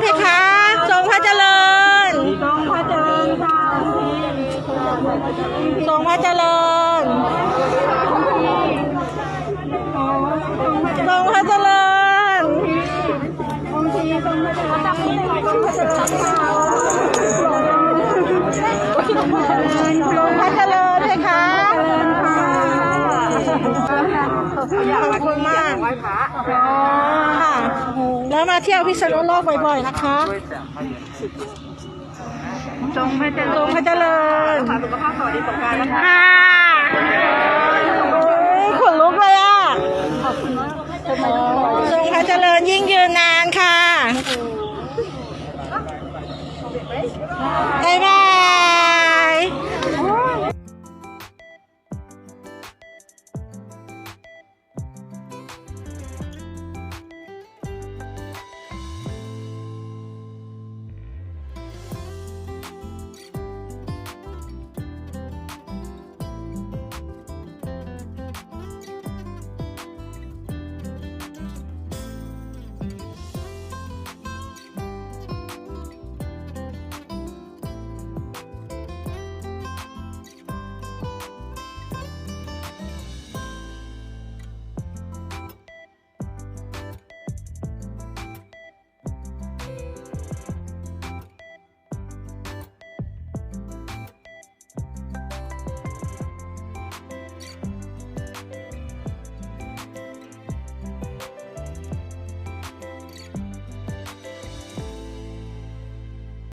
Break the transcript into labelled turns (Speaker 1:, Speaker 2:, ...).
Speaker 1: เพคะทรงพระเจริญ
Speaker 2: ทรงพระเจริญค่ะ
Speaker 1: ทรงพระเจริญ ทรงพระเจริญ
Speaker 2: องค์ทีทรงพระเจริญทรงพระเจริญค่ะ
Speaker 1: ทรงพระเจริญเพคะ
Speaker 2: เจริญค่ะ
Speaker 1: ขอบคุณมากค่ะแล้ว มาเที่ยวพิษณุโลกบ่อยๆนะคะ
Speaker 2: จงให้เจริญ
Speaker 1: จงให้เจริญ
Speaker 2: สุขภาพสวัสดีสงการนะคะ
Speaker 1: ขนลุกเลยอะจงให้เจริญยิ่งยืนนานค่ะ